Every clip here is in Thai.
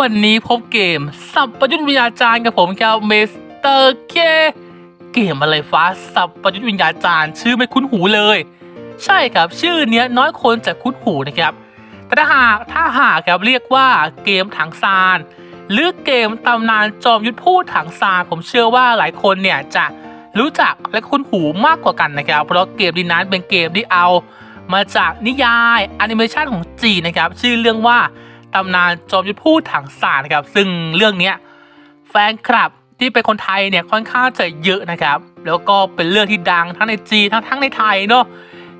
วันนี้พบเกม สับประยุทธ์วิญญาจารย์กับผมครับเมสเตอร์เคเกมอะไรฟ้าสับประยุทธ์วิญญาจารย์ ชื่อไม่คุ้นหูเลย ใช่ครับ ชื่อเนี้ยน้อยคนจะคุ้นหูนะครับ แต่ถ้าหากถ้าหากครับเรียกว่าเกมถังซานหรือเกมตำนานจอมยุทธพูดถังซานผมเชื่อว่าหลายคนเนี่ยจะรู้จักและคุ้นหูมากกว่ากันนะครับ เพราะเกมนี้นั้นเป็นเกมที่เอา มาจากนิยายแอนิเมชันของจีนนะครับ ชื่อเรื่องว่า ตำนานจอมยุทธพูดถังซานนะครับ ซึ่งเรื่องนี้แฟนคลับที่เป็นคนไทยเนี่ยค่อนข้างจะเยอะนะครับ แล้วก็เป็นเรื่องที่ดังทั้งในจีนทั้งทั้งในไทยเนาะ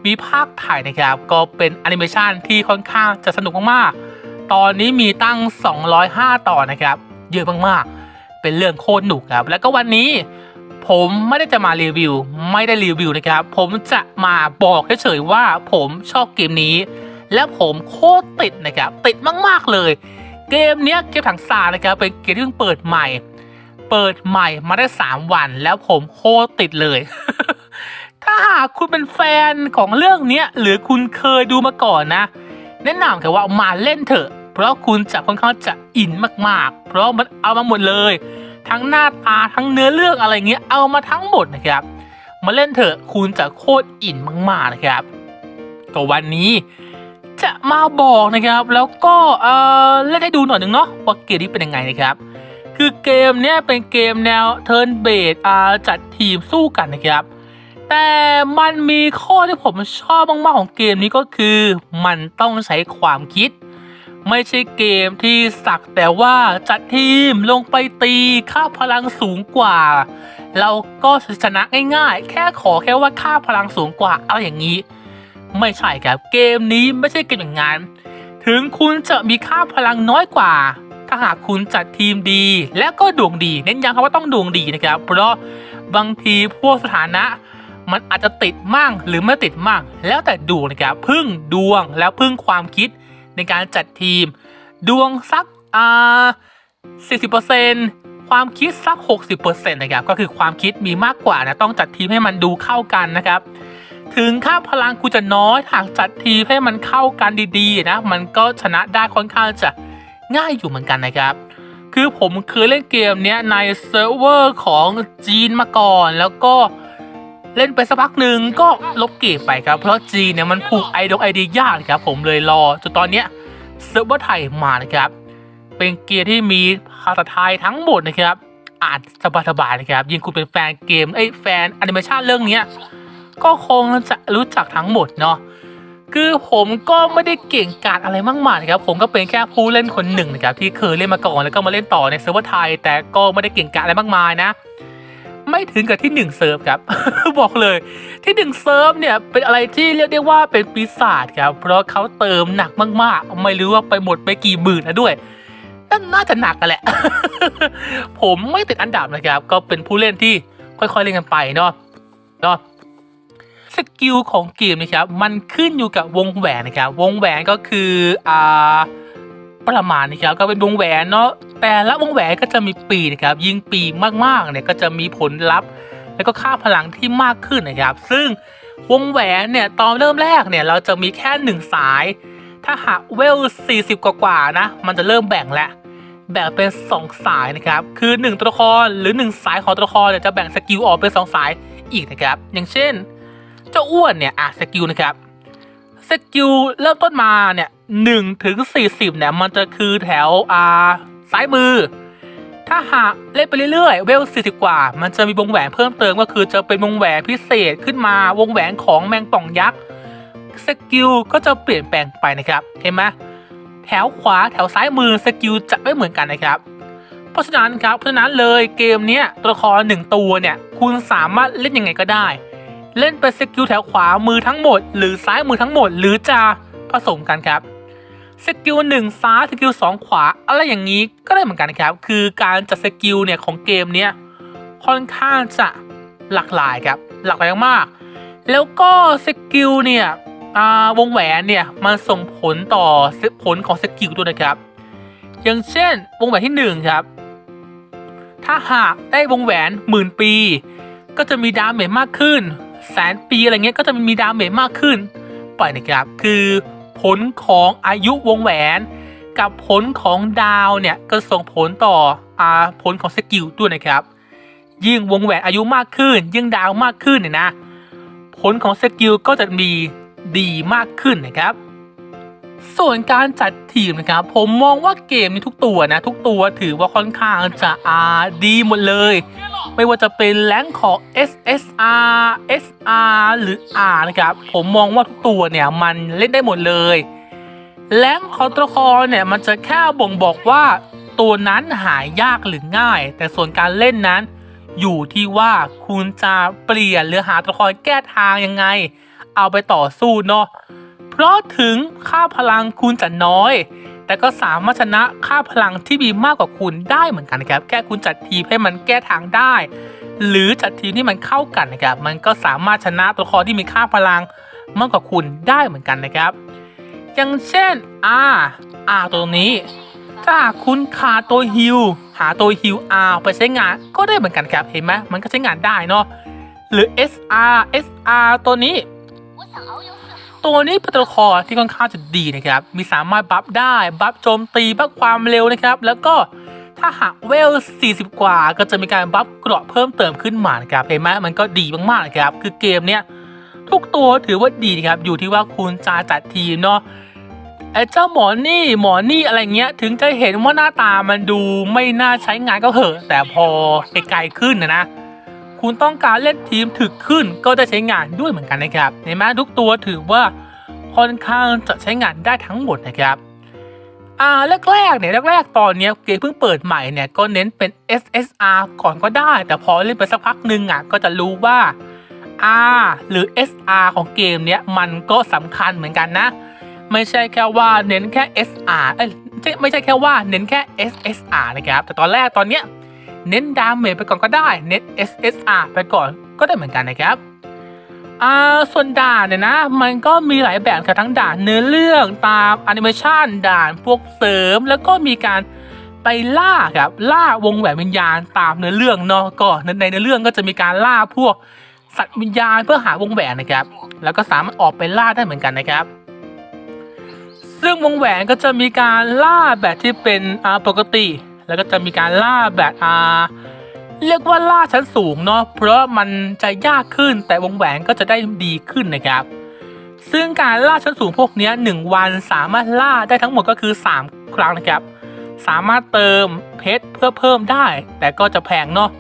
มีภาคถ่ายนะครับ ก็เป็นแอนิเมชันที่ค่อนข้างจะสนุกมากๆ ตอนนี้มีตั้ง 205ตอนนะครับ เยอะมากๆ เป็นเรื่องโคตรหนุกครับ แล้วก็วันนี้ผมไม่ได้จะมารีวิว ไม่ได้รีวิวนะครับ ผมจะมาบอกเฉยๆว่าผมชอบเกมนี้ และผมโคตรติดนะครับ ติดมากๆเลย เกมเนี้ยเกมถังซานะครับเป็นเกมที่เพิ่งเปิดใหม่ เปิดใหม่มาได้ 3 วัน แล้วผมโคตรติดเลย ถ้าหากคุณเป็นแฟนของเรื่องเนี้ยหรือคุณเคยดูมาก่อนนะ แนะนำครับว่ามาเล่นเถอะ เพราะคุณจะค่อนข้างจะอินมากๆ เพราะมันเอามาหมดเลย ทั้งหน้าตาทั้งเนื้อเรื่องอะไรเงี้ยเอามาทั้งหมดนะครับมาเล่นเถอะคุณจะโคตรอินมากๆนะครับก็วันนี้ จะมาบอกนะครับ แล้วก็เออเล่นให้ดูหน่อยหนึ่งเนาะว่าเกมนี้เป็นยังไงนะครับ คือเกมเนี้ยเป็นเกมแนวเทิร์นเบสอ่าจัดทีมสู้กันนะครับ แต่มันมีข้อที่ผมชอบมากๆของเกมนี้ก็คือมันต้องใช้ความคิด ไม่ใช่เกมที่สักแต่ว่าจัดทีมลงไปตีค่าพลังสูงกว่า เราก็ชนะง่ายๆ แค่ขอแค่ว่าค่าพลังสูงกว่าเอาอย่างนี้ ไม่ใช่ครับเกมนี้ไม่ใช่เกมอย่างนั้น ถึงคุณจะมีค่าพลังน้อยกว่า ถ้าหากคุณจัดทีมดี และก็ดวงดีเน้นย้ำครับว่าต้องดวงดีนะครับ เพราะบางทีพวกสถานะมันอาจจะติดมั่งหรือไม่ติดมั่ง แล้วแต่ดวงนะครับพึ่งดวงแล้วพึ่งความคิดในการจัดทีม ดวงสักอ่า40%ความคิดสัก 60%นะครับ ก็คือความคิดมีมากกว่านะ ต้องจัดทีมให้มันดูเข้ากันนะครับ ถึงค่าพลังกูจะน้อยหากจัดทีให้มันเข้ากันดีๆนะ มันก็ชนะได้ค่อนข้างจะง่ายอยู่เหมือนกันนะครับ คือผมเคยเล่นเกมเนี้ยในเซิร์ฟเวอร์ของจีนมาก่อนแล้วก็เล่นไปสักพักหนึ่งก็ลบเกมไปครับ เพราะจีนเนี่ยมันผูกไอดงไอดียากนะครับ ผมเลยรอจนตอนเนี้ยเซิร์ฟเวอร์ไทยมานะครับ เป็นเกมที่มีภาษาไทยทั้งหมดนะครับ อ่านสบายๆนะครับ ยิ่งคุณเป็นแฟนเกมเอ้แฟนแอนิเมชันเรื่องเนี้ย ก็คงจะรู้จักทั้งหมดเนาะคือผมก็ไม่ได้เก่งกาจอะไรมากมายนะครับผมก็เป็นแค่ผู้เล่นคนหนึ่งนะครับที่เคยเล่นมาก่อนแล้วก็มาเล่นต่อในเซิร์ฟเวอร์ไทย แต่ก็ไม่ได้เก่งกาจอะไรมากมายนะ ไม่ถึงกับที่หนึ่งเซิร์ฟครับ บอกเลยที่หนึ่งเซิร์ฟเนี่ยเป็นอะไรที่เรียกได้ว่าเป็นปีศาจครับเพราะเขาเติมหนักมากๆ ไม่รู้ว่าไปหมดไปกี่หมื่นแล้วด้วยนนน่าจะหนักกันแหละ ผมไม่ติดอันดับนะครับ ก็เป็นผู้เล่นที่ค่อยๆเล่นกันไปเนาะเนาะ สกิลของเกมนะครับมันขึ้นอยู่กับวงแหวนนะครับวงแหวนก็คืออ่าประมาณนะครับก็เป็นวงแหวนเนาะแต่ละวงแหวนก็จะมีปีนะครับยิงปีมากๆเนี่ยก็จะมีผลลัพธ์ แล้วก็ค่าพลังที่มากขึ้นนะครับ ซึ่งวงแหวนเนี่ยตอนเริ่มแรกเนี่ยเราจะมีแค่หนึ่งสาย ถ้าหากเวล 40 กว่าๆนะมันจะเริ่มแบ่งแล้วแบ่งเป็น 2 สายนะครับ คือ 1 ตัวละครหรือ 1 สายของตัวละครเนี่ยจะแบ่งสกิลออกเป็น 2 สายอีกนะครับ อย่างเช่น เจ้าอ้วนเนี่ยอะสกิลนะครับสกิลเริ่มต้นมาเนี่ยหนึ่งถึงสี่สิบเนี่ยมันจะคือแถวอ่าซ้ายมือ ถ้าหากเล่นไปเรื่อยๆเวลสี่สิบกว่า มันจะมีวงแหวนเพิ่มเติมก็คือจะเป็นวงแหวนพิเศษขึ้นมาวงแหวนของแมงป่องยักษ์สกิลก็จะเปลี่ยนแปลงไปนะครับเห็นไหมแถวขวาแถวซ้ายมือสกิลจะไม่เหมือนกันนะครับ เพราะฉะนั้นครับเพราะฉะนั้นเลยเกมเนี้ยตัวละครหนึ่งตัวเนี่ยคุณสามารถเล่นยังไงก็ได้ เล่นเป็นสกิลแถวขวามือทั้งหมด หรือซ้ายมือทั้งหมด หรือจะผสมกันครับสกิลหนึ่งซ้ายสกิลสองขวา อะไรอย่างนี้ก็ได้เหมือนกันครับ คือการจัดสกิลเนี่ยของเกมเนี้ยค่อนข้างจะหลากหลายครับ หลากหลายมาก แล้วก็สกิลเนี่ยอ่าวงแหวนเนี่ยมันส่งผลต่อผลของสกิลด้วยนะครับ อย่างเช่น วงแหวนที่หนึ่งครับ ถ้าหากได้วงแหวนหมื่นปี ก็จะมีดาเมจมากขึ้น แสนปีอะไรเงี้ยก็จะมีดาเมจมากขึ้น ปล่อยนะครับ คือผลของอายุวงแหวน กับผลของดาวเนี่ยก็ส่งผลต่ออาผลของสกิลด้วยนะครับ ยิ่งวงแหวนอายุมากขึ้น ยิ่งดาวมากขึ้นเนี่ยนะ ผลของสกิลก็จะมีดีมากขึ้นนะครับ ส่วนการจัดทีมนะครับผมมองว่าเกมนี้ทุกตัวนะ ทุกตัวถือว่าค่อนข้างจะอาดีหมดเลย ไม่ว่าจะเป็นแรงของ SSR SR หรือ R นะครับผมมองว่าทุกตัวเนี่ยมันเล่นได้หมดเลยแรงของตัวละครเนี่ยมันจะแค่บ่งบอกว่าตัวนั้นหายากหรือง่าย แต่ส่วนการเล่นนั้น อยู่ที่ว่าคุณจะเปลี่ยนหรือหาตัวละครแก้ทางยังไง เอาไปต่อสู้เนาะ เพราะถึงค่าพลังคุณจะน้อย แต่ก็สามารถชนะค่าพลังที่มีมากกว่าคุณได้เหมือนกันนะครับ แค่คุณจัดทีมให้มันแก้ทางได้ หรือจัดทีมที่มันเข้ากันนะครับ มันก็สามารถชนะตัวละครที่มีค่าพลังมากกว่าคุณได้เหมือนกันนะครับ อย่างเช่น R R ตัวนี้ ถ้าคุณขาดตัวฮิลหาตัวฮิล R ไปใช้งานก็ได้เหมือนกันครับเห็นไหมมันก็ใช้งานได้เนาะหรือ SR SR ตัวนี้ ตัวนี้เป็นตัวละครที่ค่อนข้างจะดีนะครับ มีสามารถบัฟได้บัฟโจมตีบัฟความเร็วนะครับ แล้วก็ถ้าหากเวล 40 กว่า ก็จะมีการบัฟเกราะเพิ่มเติมขึ้นมานะครับเห็นไหมมันก็ดีมากๆนะครับ คือเกมเนี้ยทุกตัวถือว่าดีนะครับ อยู่ที่ว่าคุณจะจัดทีมเนาะไอ้เจ้าหมอนี่หมอนี่อะไรเงี้ย ถึงจะเห็นว่าหน้าตามันดูไม่น่าใช้งานก็เหอะ แต่พอไกลขึ้นนะนะ คุณต้องการเล่นทีมถึกขึ้นก็จะใช้งานด้วยเหมือนกันนะครับเห็นไหมทุกตัวถือว่าค่อนข้างจะใช้งานได้ทั้งหมดนะครับอ่าแรกๆเนี่ยแรกๆตอนเนี้ยเกมเพิ่งเปิดใหม่เนี่ยก็เน้นเป็น SSR ก่อนก็ได้ แต่พอเล่นไปสักพักหนึ่งอะก็จะรู้ว่า R หรือ SR ของเกมเนี้ยมันก็สำคัญเหมือนกันนะ ไม่ใช่แค่ว่าเน้นแค่ SR เอ้ยไม่ใช่ไม่ใช่แค่ว่าเน้นแค่ SSR นะครับแต่ตอนแรกตอนเนี้ย เน้นดาเมจไปก่อนก็ได้ เน้น SSR ไปก่อนก็ได้เหมือนกันนะครับอ่าส่วนด่านเนี่ยนะ มันก็มีหลายแบบครับทั้งด่านเนื้อเรื่องตามแอนิเมชันด่านพวกเสริมแล้วก็มีการไปล่าครับล่าวงแหวนวิญญาณตามเนื้อเรื่องเนาะก็ในในเนื้อเรื่องก็จะมีการล่าพวกสัตว์วิญญาณเพื่อหาวงแหวนนะครับ แล้วก็สามารถออกไปล่าได้เหมือนกันนะครับ ซึ่งวงแหวนก็จะมีการล่าแบบที่เป็นอ่าปกติ แล้วก็จะมีการล่าแบบอาเรียกว่าล่าชั้นสูงเนาะเพราะมันจะยากขึ้นแต่วงแหวนก็จะได้ดีขึ้นนะครับ ซึ่งการล่าชั้นสูงพวกนี้หนึ่งวันสามารถล่าได้ทั้งหมดก็คือ 3 ครั้งนะครับ สามารถเติมเพชรเพื่อเพิ่มได้ แต่ก็จะแพงเนาะ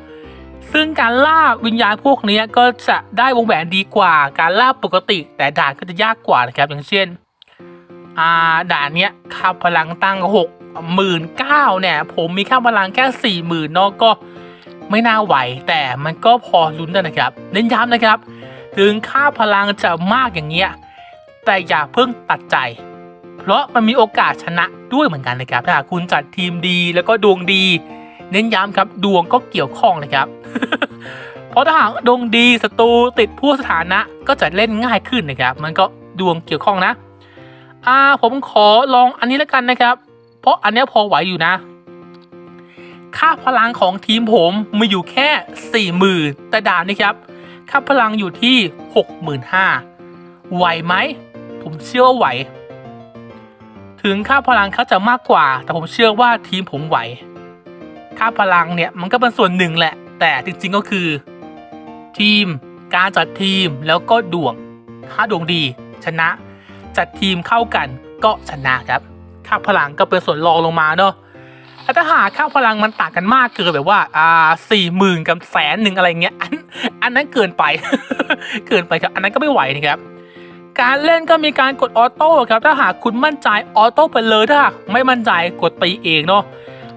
ซึ่งการล่าวิญญาณพวกนี้ก็จะได้วงแหวนดีกว่า การล่าปกติ แต่ด่านก็จะยากกว่านะครับอย่างเช่น อ่าด่านเนี้ยค่าพลังตั้งหก หมื่นเก้าเนี่ย ผมมีค่าพลังแค่สี่หมื่นเนาะก็ไม่น่าไหว แต่มันก็พอลุ้นได้นะครับเน้นย้ำนะครับ ถึงค่าพลังจะมากอย่างเงี้ยแต่อย่าเพิ่งตัดใจ เพราะมันมีโอกาสชนะด้วยเหมือนกันนะครับถ้าคุณจัดทีมดีแล้วก็ดวงดี เน้นย้ำครับดวงก็เกี่ยวข้องนะครับ เพราะถ้าหากดวงดีศัตรูติดผู้สถานะก็จะเล่นง่ายขึ้นนะครับ มันก็ดวงเกี่ยวข้องนะ อ่าผมขอลองอันนี้แล้วกันนะครับ เพราะอันนี้พอไหวอยู่นะ ค่าพลังของทีมผมมีอยู่แค่สี่หมื่นแต่ด่านนี้ครับ ค่าพลังอยู่ที่หกหมื่นห้าไหวไหม ผมเชื่อว่าไหว ถึงค่าพลังเขาจะมากกว่า แต่ผมเชื่อว่าทีมผมไหว ค่าพลังเนี่ยมันก็เป็นส่วนหนึ่งแหละ แต่จริงๆก็คือ ทีม การจัดทีมแล้วก็ดวง ถ้าดวงดี ชนะ จัดทีมเข้ากันก็ชนะครับ ค่าพลังก็เป็นส่วนรองลงมาเนาะแต่ถ้าหากค่าพลังมันต่างกันมากเกินแบบว่าอ่าสี่หมื่นกับแสนหนึ่งอะไรเงี้ยอันอันนั้นเกินไป เกินไปครับอันนั้นก็ไม่ไหวนะครับการเล่นก็มีการกดออโต้ครับถ้าหากคุณมั่นใจออโต้ไปเลยถ้าหากไม่มั่นใจกดตีเองเนาะ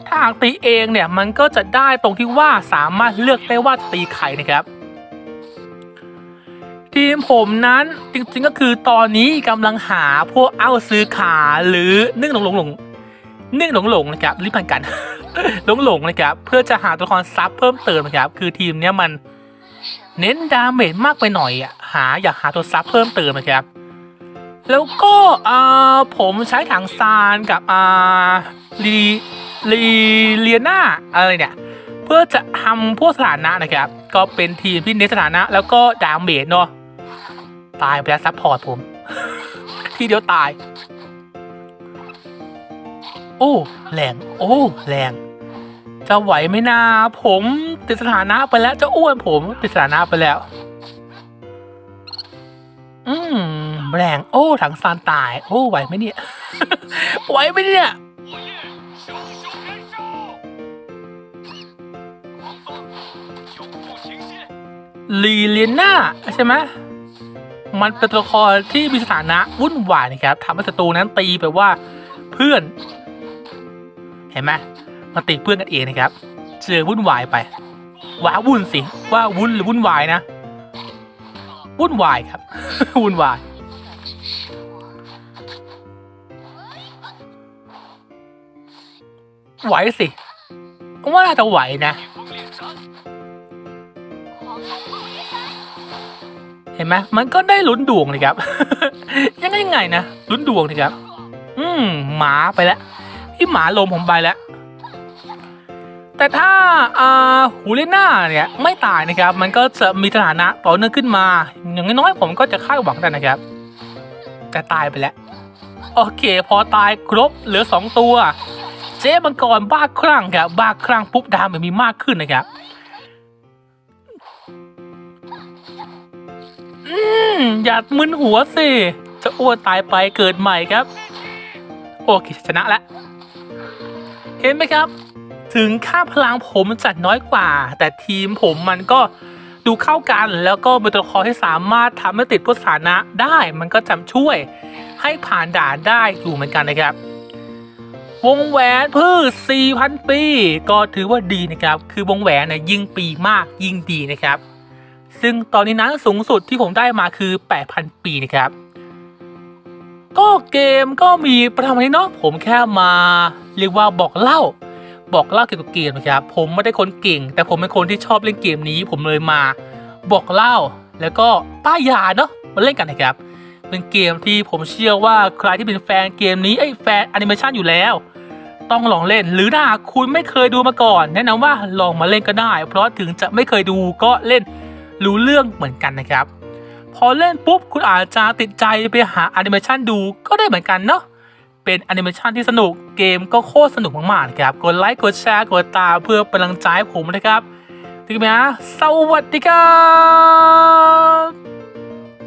ถ้าหากตีเองเนี่ยมันก็จะได้ตรงที่ว่าสามารถเลือกได้ว่าตีใครนะครับ ทีมผมนั้นจริงๆก็คือตอนนี้กำลังหาพวกเอาซื้อขาหรือนึ่งหลงหลงหลงนึ่งหลงหลงนะครับรีบพันกันหลงหลงนะครับเพื่อจะหาตัวละครซับเพิ่มเติมนะครับ คือทีมเนี้ยมันเน้นดาเมจมากไปหน่อยอะหาอยากหาตัวซับเพิ่มเติมนะครับ แล้วก็อ่าผมใช้ถังซานกับอ่าลีลีเลียนาอะไรเนี่ยเพื่อจะทำพวกสถานะนะครับ ก็เป็นทีมที่เน้นสถานะ แล้วก็ดาเมจเนาะ ตายไปแล้วซัพพอร์ตผม ทีเดียวตาย โอ้แรงโอ้แรง จะไหวไหมนาผมติดสถานะไปแล้วจะอ้วนผมติดสถานะไปแล้ว อืมแรงโอ้ถังซานตาย โอ้ไหวไหมเนี่ย ไหวไหมเนี่ยลีเลียน่าใช่ไหม มันเป็นตัวละครที่มีสถานะวุ่นวายนะครับทำให้ศัตรูนั้นตีไปว่าเพื่อน เห็นไหมมาตีเพื่อนกันเองนะครับเจอวุ่นวายไปว้าวุ่นสิว่าวุ่นหรือวุ่นวายนะ วุ่นวายครับ วุ่นวายไหวสิว่าน่าจะไหวนะ เห็นไหมมันก็ได้ลุ้นดวงเลยครับ ยังไงยังไงนะลุ้นดวงเลยครับ อืมหมาไปแล้วพี่หมาลมผมไปแล้วแต่ถ้าอ่าหูเลน่าเนี่ยไม่ตายนะครับ มันก็จะมีสถานะต่อเนื่องขึ้นมา อย่างน้อยๆผมก็จะคาดหวังได้นะครับ แต่ตายไปแล้ว โอเค พอตายครบเหลือสองตัว เจ๊มังกรบ้าคลั่งครับบ้าคลั่งปุ๊บดามันมีมากขึ้นนะครับ อืมอย่ามึนหัวสิ จะอ้วนตายไปเกิดใหม่ครับ โอเคชนะแล้ว เห็นไหมครับ ถึงค่าพลังผมจัดน้อยกว่า แต่ทีมผมมันก็ดูเข้ากันแล้วก็เป็นตัวละครที่สามารถทำให้ติดพุทธานะได้ มันก็จำช่วย ให้ผ่านด่านได้อยู่เหมือนกันนะครับ วงแหวนพืช 4,000 ปี ก็ถือว่าดีนะครับ คือวงแหวนเนี่ยยิ่งปีมากยิ่งดีนะครับ ซึ่งตอนนี้นะสูงสุดที่ผมได้มาคือ 8,000 ปีนะครับ ก็เกมก็มีประมาณนี้เนาะผมแค่มาเรียกว่าบอกเล่า บอกเล่าเกี่ยวกับเกมนะครับ ผมไม่ได้คนเก่ง แต่ผมเป็นคนที่ชอบเล่นเกมนี้ ผมเลยมาบอกเล่า แล้วก็ป้ายยาเนาะมาเล่นกันนะครับ เป็นเกมที่ผมเชื่อว่าใครที่เป็นแฟนเกมนี้ไอ้แฟนแอนิเมชันอยู่แล้วต้องลองเล่นหรือถ้าคุณไม่เคยดูมาก่อน แนะนำว่าลองมาเล่นก็ได้ เพราะถึงจะไม่เคยดูก็เล่น รู้เรื่องเหมือนกันนะครับ พอเล่นปุ๊บคุณอาจจะติดใจไปหาแอนิเมชันดูก็ได้เหมือนกันเนาะเป็นแอนิเมชันที่สนุกเกมก็โคตรสนุกมากๆนะครับ กดไลค์กดแชร์กดตามเพื่อเป็นกำลังใจให้ผมนะครับถึงไหมฮะสวัสดีครับ